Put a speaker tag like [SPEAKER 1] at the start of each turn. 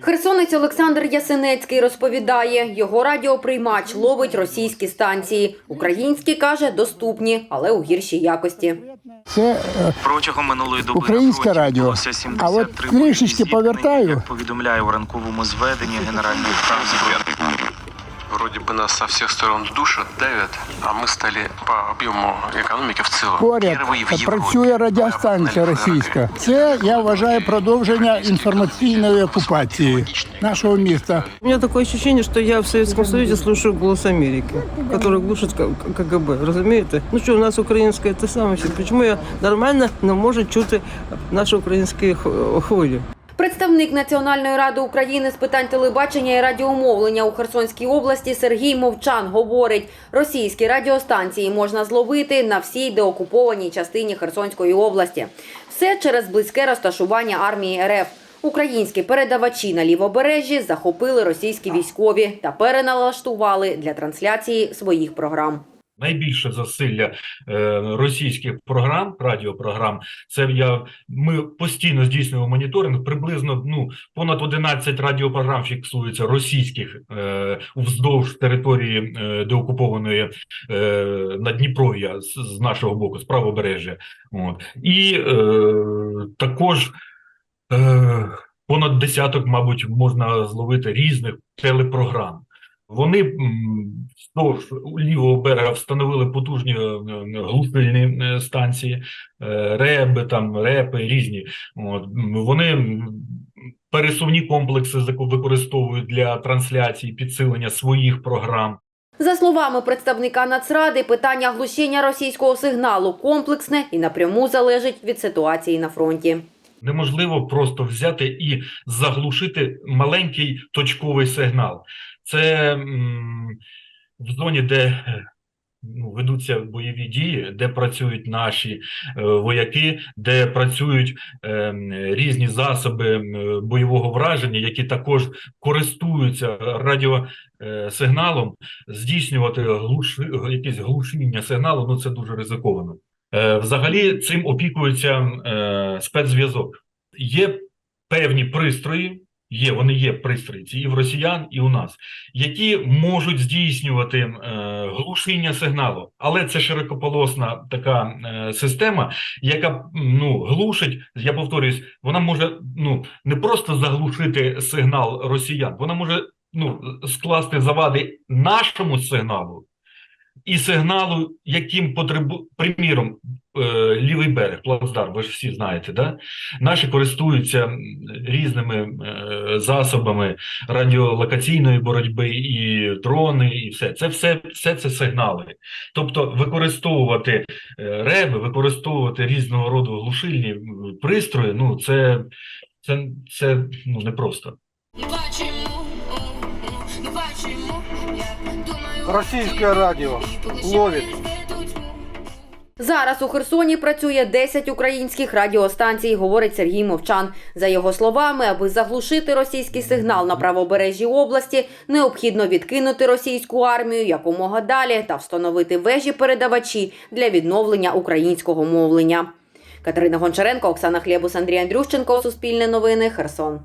[SPEAKER 1] Херсонець Олександр Ясинецький розповідає, його радіоприймач ловить російські станції. Українські каже, доступні, але у гіршій якості.
[SPEAKER 2] Це е,
[SPEAKER 3] Протягом минулої доби
[SPEAKER 2] Українське радіо.
[SPEAKER 3] відбулося
[SPEAKER 2] А от трішечки повертаю.
[SPEAKER 3] Як повідомляє у ранковому зведенні генеральної штаб
[SPEAKER 4] Вроде бы нас со всех сторон душат, давят, а мы стали по объему экономики в целом
[SPEAKER 2] поряд
[SPEAKER 4] первые в Европе.
[SPEAKER 2] працює радіостанція російська. Це я вважаю продовження інформаційної окупації нашого міста.
[SPEAKER 5] У меня такое ощущение, что я в Советском Союзе слушаю голос Америки, который глушит К- К- КГБ, розумієте? Ну що, у нас українське те саме. все. Чому я нормально не можу чути наші українські х- хвилі?
[SPEAKER 1] Представник Національної ради України з питань телебачення і радіомовлення у Херсонській області Сергій Мовчан говорить, російські радіостанції можна зловити на всій деокупованій частині Херсонської області. Все через близьке розташування армії РФ. Українські передавачі на лівобережжі захопили російські військові та переналаштували для трансляції своїх програм.
[SPEAKER 6] Найбільше засилля е, російських програм, радіопрограм. Це я ми постійно здійснюємо моніторинг. Приблизно ну понад 11 радіопрограм фіксується російських е, вздовж території е, деокупованої е, Надніпров'я з, нашого боку, з правобережжя. І також. Понад десяток, мабуть, можна зловити різних телепрограм. Вони вздовж лівого берега встановили потужні е, е, глушильні е, станції, реби, там репи різні. От вони пересувні комплекси використовують для трансляції, підсилення своїх програм.
[SPEAKER 1] За словами представника Нацради, питання глушіння російського сигналу комплексне і напряму залежить від ситуації на фронті.
[SPEAKER 6] Неможливо просто взяти і заглушити маленький точковий сигнал. Це в зоні, де е, ну, ведуться бойові дії, де працюють наші е, вояки, де працюють е, різні засоби бойового враження, які також користуються радіосигналом, здійснювати глуши, якесь глушіння сигналу, ну це дуже ризиковано. Е, Взагалі цим опікується е, спецзв'язок. Є певні пристрої, є, вони є пристрої, і в росіян, і у нас, які можуть здійснювати е, глушіння сигналу. Але це широкополосна така система, яка ну, глушить, я повторюсь, вона може ну, не просто заглушити сигнал росіян, вона може ну, скласти завади нашому сигналу і сигналу, яким потребу, приміром, е, лівий берег, плацдарм, ви ж всі знаєте, да? Наші користуються різними е, засобами радіолокаційної боротьби, і дрони, і все. Це все, все це сигнали. Тобто використовувати е, реби, використовувати різного роду глушильні пристрої, ну це, це, це ну, непросто.
[SPEAKER 7] Не
[SPEAKER 8] Російське радіо ловить.
[SPEAKER 1] Зараз у Херсоні працює 10 українських радіостанцій, говорить Сергій Мовчан. За його словами, аби заглушити російський сигнал на правобережжі області, необхідно відкинути російську армію якомога далі та встановити вежі передавачі для відновлення українського мовлення. Катерина Гончаренко, Оксана Хлєбус, Андрій Андрющенко. Суспільне новини. Херсон.